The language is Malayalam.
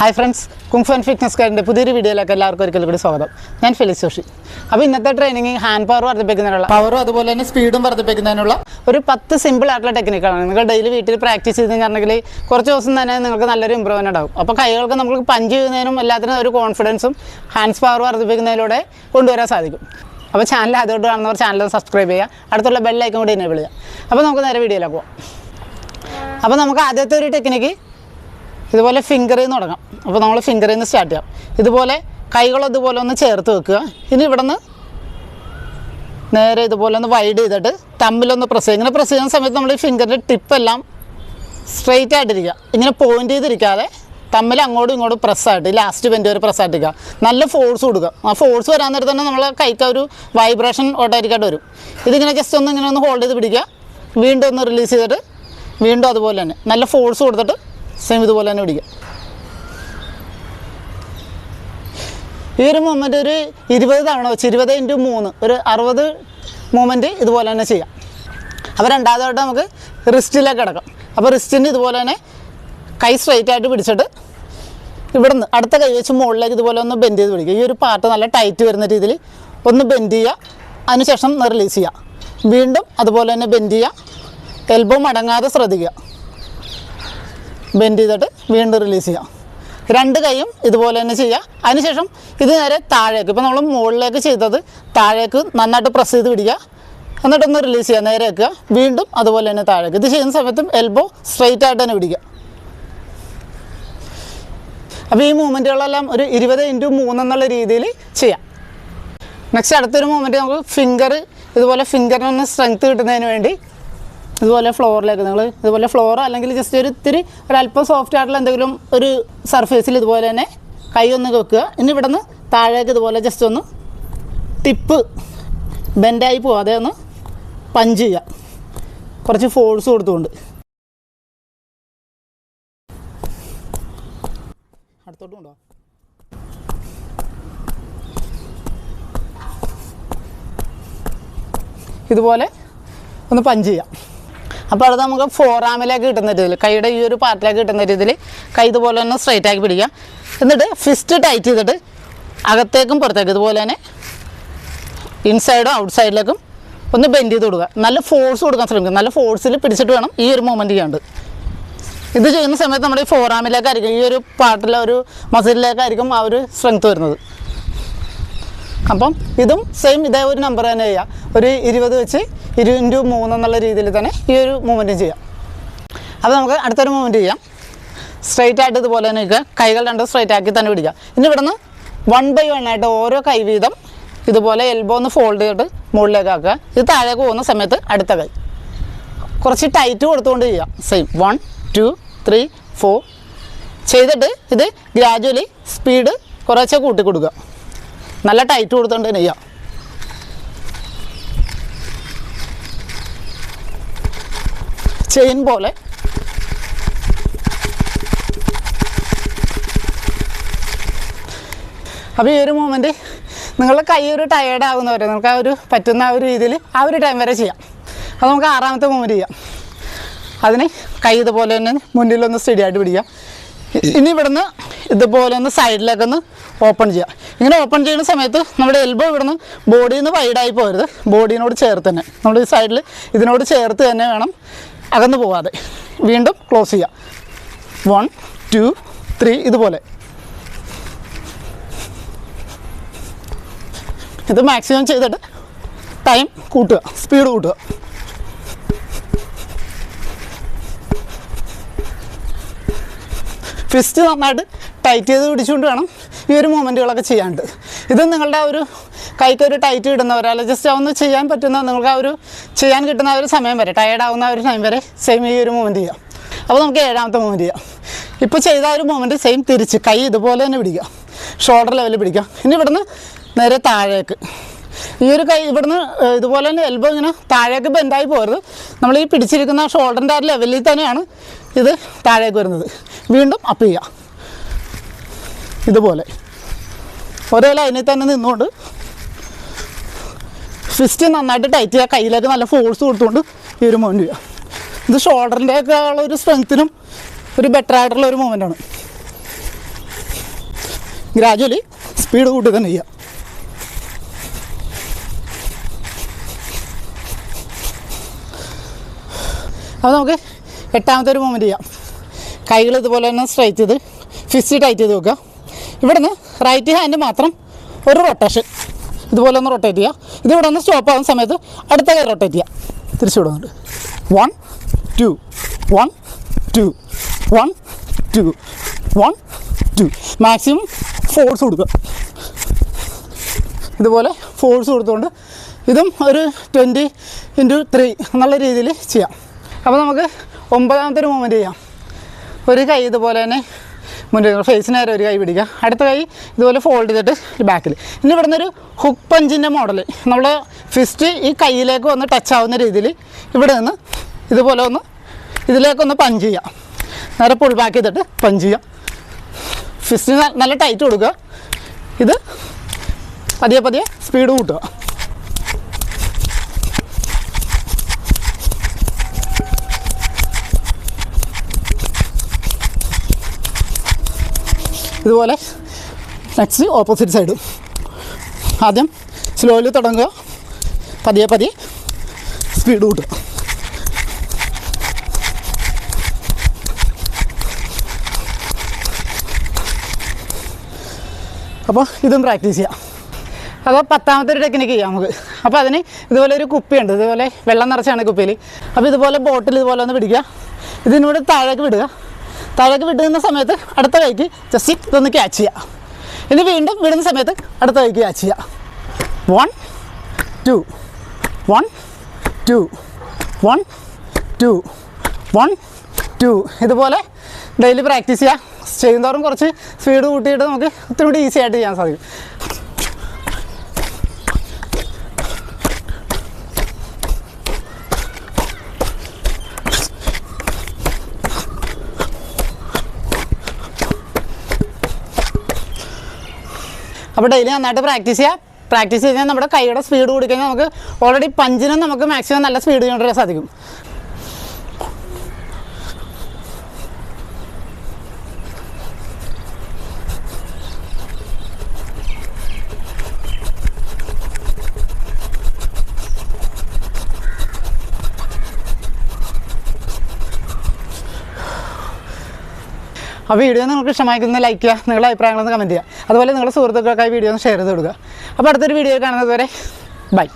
Hi friends kung fu and fitness കാരിന്റെ പുതിയൊരു വീഡിയോയിലേക്ക് എല്ലാവർക്കും ഒരിക്കൽ കൂടി സ്വാഗതം. ഞാൻ ഫെലിസ് ജോഷി. അപ്പോൾ ഇന്നത്തെ ട്രെയിനിങ് ഹാൻഡ് പവർ വർദ്ധിപ്പിക്കുന്നതിനുള്ള പവറും അതുപോലെ തന്നെ സ്പീഡും വർദ്ധിപ്പിക്കുന്നതിനുള്ള ഒരു പത്ത് സിമ്പിൾ ആയിട്ടുള്ള ടെക്നിക്കാണ് നിങ്ങൾ ഡെയിലി വീട്ടിൽ പ്രാക്ടീസ് ചെയ്ത് പറഞ്ഞെങ്കിൽ കുറച്ച് ദിവസം തന്നെ നിങ്ങൾക്ക് നല്ലൊരു ഇമ്പ്രൂവ്മെന്റ് ഉണ്ടാകും. അപ്പോൾ കൈകൾക്ക് നമുക്ക് പഞ്ച് ചെയ്യുന്നതിനും എല്ലാത്തിനും ഒരു കോൺഫിഡൻസും ഹാൻഡ്സ് പവർ വർദ്ധിപ്പിക്കുന്നതിലൂടെ കൊണ്ടുവരാൻ സാധിക്കും. അപ്പോൾ ചാനൽ അതുകൊണ്ട് കാണുന്നവർ ചാനൽ സബ്സ്ക്രൈബ് ചെയ്യുക. അടുത്തുള്ള ബെല്ലൈക്കും കൂടി എനേബിൾ ചെയ്യുക. അപ്പോൾ നമുക്ക് നേരെ വീഡിയോയിലേക്ക് പോകാം അപ്പോൾ നമുക്ക് ആദ്യത്തെ ഒരു ടെക്നിക്ക് ഇതുപോലെ ഫിംഗറിൽ നിന്ന് തുടങ്ങാം. അപ്പോൾ നമ്മൾ ഫിംഗറിൽ നിന്ന് സ്റ്റാർട്ട് ചെയ്യാം. ഇതുപോലെ കൈകൾ ഇതുപോലെ ഒന്ന് ചേർത്ത് വെക്കുക. ഇനി ഇവിടെ നിന്ന് നേരെ ഇതുപോലെ ഒന്ന് വൈഡ് ചെയ്തിട്ട് തമ്മിലൊന്ന് പ്രസ് ചെയ്യുക. ഇങ്ങനെ പ്രസ് ചെയ്യുന്ന സമയത്ത് നമ്മൾ ഈ ഫിംഗറിന്റെ ടിപ്പെല്ലാം സ്ട്രെയിറ്റ് ആയിട്ടിരിക്കുക ഇങ്ങനെ പോയിന്റ് ചെയ്തിരിക്കാതെ തമ്മിൽ അങ്ങോട്ടും ഇങ്ങോട്ടും പ്രസ്സായിട്ട് ലാസ്റ്റ് ബെൻഡ് വരെ പ്രസ്സായിട്ടിരിക്കുക നല്ല ഫോഴ്സ് കൊടുക്കുക. ആ ഫോഴ്സ് വരാൻ നേരത്തെ തന്നെ നമ്മളെ കൈക്ക് ഒരു വൈബ്രേഷൻ ഓട്ടോമാറ്റിക്കായിട്ട് വരും. ഇതിങ്ങനെ ജസ്റ്റ് ഒന്ന് ഇങ്ങനെ ഒന്ന് ഹോൾഡ് ചെയ്ത് പിടിക്കുക. വീണ്ടും ഒന്ന് റിലീസ് ചെയ്തിട്ട് വീണ്ടും അതുപോലെ തന്നെ. നല്ല ഫോഴ്സ് കൊടുത്തിട്ട് സെയിം ഇതുപോലെ തന്നെ പിടിക്കുക ഈ ഒരു മൂമെന്റ് ഒരു ഇരുപത് തവണ വെച്ച് ഇരുപത് ഇന്റു മൂന്ന് ഒരു അറുപത് മൂമെന്റ് ഇതുപോലെ തന്നെ ചെയ്യാം. അപ്പോൾ രണ്ടാമതായിട്ട് നമുക്ക് റിസ്റ്റിലേക്ക് കിടക്കാം. അപ്പോൾ റിസ്റ്റിന് ഇതുപോലെ തന്നെ കൈ സ്ട്രൈറ്റ് ആയിട്ട് പിടിച്ചിട്ട് ഇവിടുന്ന് അടുത്ത കൈ വെച്ച് മുകളിലേക്ക് ഇതുപോലെ ഒന്ന് ബെൻഡ് ചെയ്ത് പിടിക്കുക. ഈ ഒരു പാർട്ട് നല്ല ടൈറ്റ് വരുന്ന രീതിയിൽ ഒന്ന് ബെൻഡ് ചെയ്യുക. അതിനുശേഷം റിലീസ് ചെയ്യുക. വീണ്ടും അതുപോലെ തന്നെ ബെൻഡ് ചെയ്യുക. എൽബോ മടങ്ങാതെ ശ്രദ്ധിക്കുക. ബെൻഡ് ചെയ്തിട്ട് വീണ്ടും റിലീസ് ചെയ്യാം. രണ്ട് കൈയും ഇതുപോലെ തന്നെ ചെയ്യുക അതിനുശേഷം ഇത് നേരെ താഴേക്ക് ഇപ്പോൾ നമ്മൾ മുകളിലേക്ക് ചെയ്തത് താഴേക്ക് നന്നായിട്ട് പ്രസ് ചെയ്ത് പിടിക്കുക. എന്നിട്ടൊന്ന് റിലീസ് ചെയ്യുക നേരെ വെക്കുക. വീണ്ടും അതുപോലെ തന്നെ താഴേക്ക്. ഇത് ചെയ്യുന്ന സമയത്തും എൽബോ സ്ട്രെയിറ്റ് ആയിട്ട് തന്നെ പിടിക്കുക. അപ്പോൾ ഈ മൂവ്മെന്റുകളെല്ലാം ഒരു ഇരുപത് ഇന്റു മൂന്നെന്നുള്ള രീതിയിൽ ചെയ്യാം. നെക്സ്റ്റ് അടുത്തൊരു മൂവ്മെന്റ് നമുക്ക് ഫിംഗർ ഇതുപോലെ ഫിംഗറിനൊന്ന് സ്ട്രെങ്ത് കിട്ടുന്നതിന് വേണ്ടി ഇതുപോലെ ഫ്ലോറിലേക്ക് നിങ്ങൾ ഇതുപോലെ ഫ്ലോർ അല്ലെങ്കിൽ ജസ്റ്റ് ഒരു ഇത്തിരി ഒരല്പം സോഫ്റ്റ് ആയിട്ടുള്ള എന്തെങ്കിലും ഒരു സർഫേസിൽ ഇതുപോലെ തന്നെ കൈ ഒന്ന് വെക്കുക. ഇനി ഇവിടെ നിന്ന് താഴേക്ക് ഇതുപോലെ ജസ്റ്റ് ഒന്ന് ടിപ്പ് ബെൻഡായി പോവാതെ ഒന്ന് പഞ്ച് ചെയ്യുക. കുറച്ച് ഫോഴ്സ് കൊടുത്തുകൊണ്ട്. അടുത്തോട്ട് കൊണ്ടുപോകാം ഇതുപോലെ ഒന്ന് പഞ്ച് ചെയ്യാം. അപ്പോൾ അത് നമുക്ക് ഫോറാമിലേക്ക് കിട്ടുന്ന രീതിയിൽ കൈയുടെ ഈ ഒരു പാർട്ടിലേക്ക് കിട്ടുന്ന രീതിയിൽ കൈ ഇതുപോലെ തന്നെ സ്ട്രൈറ്റ് ആക്കി പിടിക്കാം എന്നിട്ട് ഫിസ്റ്റ് ടൈറ്റ് ചെയ്തിട്ട് അകത്തേക്കും പുറത്തേക്കും ഇതുപോലെ തന്നെ ഇൻസൈഡും ഔട്ട് സൈഡിലേക്കും ഒന്ന് ബെൻഡ് ചെയ്ത് കൊടുക്കുക. നല്ല ഫോഴ്സ് കൊടുക്കാൻ ശ്രമിക്കുക. നല്ല ഫോഴ്സിൽ പിടിച്ചിട്ട് വേണം ഈ ഒരു മൂവ്മെന്റ് ചെയ്യാണ്ട്. ഇത് ചെയ്യുന്ന സമയത്ത് നമ്മുടെ ഈ ഫോറാമിലേക്കായിരിക്കും ഈ ഒരു പാർട്ടിലെ ഒരു മസിലിലേക്കായിരിക്കും ആ ഒരു സ്ട്രെങ്ത് വരുന്നത്. അപ്പം ഇതും സെയിം ഇതേ ഒരു നമ്പർ തന്നെ ചെയ്യാം. ഒരു ഇരുപത് വെച്ച് ഇരു ഇന്റു മൂന്ന് എന്നുള്ള രീതിയിൽ തന്നെ ഈ ഒരു മൂവ്മെന്റും ചെയ്യാം. അപ്പോൾ നമുക്ക് അടുത്തൊരു മൂവ്മെന്റ് ചെയ്യാം. സ്ട്രൈറ്റ് ആയിട്ട് ഇതുപോലെ തന്നെ നിൽക്കുക കൈകൾ രണ്ടും സ്ട്രൈറ്റ് ആക്കി തന്നെ പിടിക്കുക. ഇനി ഇവിടുന്ന് വൺ ബൈ വൺ ആയിട്ട് ഓരോ കൈ വീതം ഇതുപോലെ എൽബോ ഒന്ന് ഫോൾഡ് ചെയ്തിട്ട് മുകളിലേക്ക് ആക്കുക. ഇത് താഴേക്ക് പോകുന്ന സമയത്ത് അടുത്ത കൈ. കുറച്ച് ടൈറ്റ് കൊടുത്തുകൊണ്ട് ചെയ്യാം. Same one two three four ചെയ്തിട്ട് ഇത് ഗ്രാജുവലി സ്പീഡ് കുറച്ചേ കൂട്ടി കൊടുക്കുക നല്ല ടൈറ്റ് കൊടുത്തോണ്ട് തന്നെ ചെയ്യാം. ചെയിൻ പോലെ. അപ്പോൾ ഈ ഒരു മൂമെന്റ് നിങ്ങളുടെ കൈ ഒരു ടയേർഡ് ആകുന്നവരെ നമുക്ക് ആ ഒരു പറ്റുന്ന ആ ഒരു രീതിയിൽ ആ ഒരു ടൈം വരെ ചെയ്യാം. അത് നമുക്ക് ആറാമത്തെ മൂമെന്റ് ചെയ്യാം. അതിന് കൈ ഇതുപോലെ തന്നെ മുന്നിലൊന്ന് സ്റ്റഡി ആയിട്ട് പിടിക്കുക ഇനി ഇവിടുന്ന് ഇതുപോലെ ഒന്ന് സൈഡിലേക്ക് ഒന്ന് ഓപ്പൺ ചെയ്യുക ഇങ്ങനെ ഓപ്പൺ ചെയ്യുന്ന സമയത്ത് നമ്മുടെ എൽബോ ഇവിടുന്ന് ബോഡിയിൽ നിന്ന് വൈഡായി പോകരുത് ബോഡീനോട് ചേർത്ത് തന്നെ. നമ്മൾ ഈ സൈഡിൽ ഇതിനോട് ചേർത്ത് തന്നെ വേണം അകന്ന് പോവാതെ. വീണ്ടും ക്ലോസ് ചെയ്യുക വൺ ടു ത്രീ ഇതുപോലെ. ഇത് മാക്സിമം ചെയ്തിട്ട് ടൈം കൂട്ടുക. സ്പീഡ് കൂട്ടുക. ഫിസ്റ്റ് നന്നായിട്ട് ടൈറ്റ് ചെയ്ത് പിടിച്ചുകൊണ്ട് വേണം ഈ ഒരു മൂവ്മെന്റുകളൊക്കെ ചെയ്യാണ്ട്. ഇത് നിങ്ങളുടെ ആ ഒരു കൈക്ക് ഒരു ടൈറ്റ് ഇടുന്നവർ അല്ലെങ്കിൽ ജസ്റ്റ് ഒന്ന് ചെയ്യാൻ പറ്റുന്ന നിങ്ങൾക്ക് ആ ഒരു ചെയ്യാൻ കിട്ടുന്ന ഒരു സമയം വരെ ടയേർഡ് ആവുന്ന ഒരു സമയം വരെ സെയിം ഈ ഒരു മൂവ്മെന്റ് ചെയ്യാം. അപ്പോൾ നമുക്ക് ഏഴാമത്തെ മൂവ്മെന്റ് ചെയ്യാം. ഇപ്പോൾ ചെയ്ത ഒരു മൂവ്മെന്റ് സെയിം തിരിച്ച് കൈ ഇതുപോലെ തന്നെ പിടിക്കുക ഷോൾഡർ ലെവലിൽ പിടിക്കുക ഇനി ഇവിടുന്ന് നേരെ താഴേക്ക്. ഈ ഒരു കൈ ഇവിടുന്ന് ഇതുപോലെ തന്നെ എൽബോ ഇങ്ങനെ താഴേക്ക് ബെൻഡായി പോകരുത് നമ്മൾ ഈ പിടിച്ചിരിക്കുന്ന ഷോൾഡറിന്റെ ആ ലെവലിൽ തന്നെയാണ് ഇത് താഴേക്ക് വരുന്നത്. വീണ്ടും അപ്പ് ചെയ്യുക. ഇതുപോലെ. ഒരേ ലൈനിൽ തന്നെ നിന്നുകൊണ്ട് ഫിസ്റ്റ് നന്നായിട്ട് ടൈറ്റ് ചെയ്യുക. കയ്യിലേക്ക് നല്ല ഫോഴ്സ് കൊടുത്തുകൊണ്ട് ഈ ഒരു മൂവ്മെന്റ് ചെയ്യുക. ഇത് ഷോൾഡറിന്റെ ഒക്കെ ഉള്ള ഒരു സ്ട്രെങ്ത്തിനും ഒരു ബെറ്റർ ആയിട്ടുള്ള ഒരു മൂവ്മെന്റ് ആണ്. ഗ്രാജുവലി സ്പീഡ് കൂട്ടി തന്നെ ചെയ്യാം അപ്പോൾ നമുക്ക് എട്ടാമത്തെ ഒരു മൂവ്മെന്റ് ചെയ്യാം. കൈകൾ ഇതുപോലെ തന്നെ സ്ട്രൈറ്റ് ചെയ്ത് ഫിസ്റ്റ് ടൈറ്റ് ചെയ്ത് വെക്കുക. ഇവിടുന്ന് റൈറ്റ് ഹാൻഡ് മാത്രം ഒരു റൊട്ടേഷൻ ഇതുപോലെ ഒന്ന് റൊട്ടേറ്റ് ചെയ്യുക. ഇത് ഇവിടെ ഒന്ന് സ്റ്റോപ്പ് ആകുന്ന സമയത്ത് അടുത്ത കൈ റൊട്ടേറ്റ് ചെയ്യുക. തിരിച്ചു വിടുന്നുണ്ട്. One two one two one two one two maximum force കൊടുക്കുക. ഇതുപോലെ ഫോഴ്സ് കൊടുത്തുകൊണ്ട് ഇതും ഒരു ട്വന്റി ഇന്റു ത്രീ എന്നുള്ള രീതിയിൽ ചെയ്യാം. അപ്പോൾ നമുക്ക് ഒമ്പതാമത്തെ ഒരു മൂവ്മെന്റ് ചെയ്യാം. ഒരു കൈ ഇതുപോലെ തന്നെ മുന്നിൽ ഫേസിന് നേരെ ഒരു കൈ പിടിക്കുക അടുത്ത കൈ ഇതുപോലെ ഫോൾഡ് ചെയ്തിട്ട് ബാക്കിൽ ഇനി ഇവിടുന്ന് ഒരു ഹുക്ക് പഞ്ചിന്റെ മോഡൽ നമ്മൾ ഫിസ്റ്റ് ഈ കയ്യിലേക്ക് വന്ന് ടച്ച് ആവുന്ന രീതിയിൽ ഇവിടെ നിന്ന് ഇതുപോലെ ഒന്ന് ഇതിലേക്കൊന്ന് പഞ്ച് ചെയ്യാം. നേരെ പുൾ ബാക്ക് ചെയ്തിട്ട് പഞ്ച് ചെയ്യാം. ഫിസ്റ്റ് നല്ല ടൈറ്റ് കൊടുക്കുക. ഇത് പതിയെ പതിയെ സ്പീഡ് കൂട്ടുക. ഇതുപോലെ നെക്സ്റ്റ് ഓപ്പോസിറ്റ് സൈഡും ആദ്യം സ്ലോയിൽ തുടങ്ങുക. പതിയെ പതിയെ സ്പീഡ് കൂട്ടുക. അപ്പോൾ ഇതും പ്രാക്ടീസ് ചെയ്യാം. അപ്പോൾ പത്താമത്തെ ഒരു ടെക്നിക്ക് ചെയ്യാം നമുക്ക്. അപ്പോൾ അതിന് ഇതുപോലെ ഒരു കുപ്പിയുണ്ട്. ഇതുപോലെ വെള്ളം നിറച്ചാണ് കുപ്പിയിൽ. അപ്പോൾ ഇതുപോലെ ബോട്ടിൽ ഇതുപോലെ ഒന്ന് പിടിക്കുക. ഇതിനൂടെ താഴേക്ക് വിടുക. താഴേക്ക് വിടുന്ന സമയത്ത് അടുത്ത കൈക്ക് ജസ്റ്റ് ഇതൊന്ന് ക്യാച്ച് ചെയ്യുക ഇനി വീണ്ടും വിടുന്ന സമയത്ത് അടുത്ത കൈക്ക് ക്യാച്ച് ചെയ്യുക one two one two one two one two ഇതുപോലെ ഡെയിലി പ്രാക്ടീസ് ചെയ്യുക ചെയ്യുന്നതോറും കുറച്ച് സ്പീഡ് കൂട്ടിയിട്ട് നമുക്ക് ഒത്തിരി കൂടി ഈസി ആയിട്ട് ചെയ്യാൻ സാധിക്കും. അപ്പോൾ ഡെയിലി നന്നായിട്ട് പ്രാക്ടീസ് ചെയ്യുക പ്രാക്ടീസ് ചെയ്ത് കഴിഞ്ഞാൽ നമ്മുടെ കൈയുടെ സ്പീഡ് കൂടി കഴിഞ്ഞാൽ നമുക്ക് ഓൾറെഡി പഞ്ചിനും നമുക്ക് മാക്സിമം നല്ല സ്പീഡ് കൊണ്ടുവരാൻ സാധിക്കും. ആ വീഡിയോ നിങ്ങൾക്ക് ഇഷ്ടമായിരിക്കുന്ന ലൈക്ക് ചെയ്യുക നിങ്ങളുടെ അഭിപ്രായങ്ങളൊന്ന് കമന്റ് ചെയ്യുക. അതുപോലെ നിങ്ങളുടെ സുഹൃത്തുക്കൾക്കായി വീഡിയോ ഒന്ന് ഷെയർ ചെയ്ത് കൊടുക്കുക. അപ്പോൾ അടുത്തൊരു വീഡിയോ കാണുന്നത് വരെ ബൈ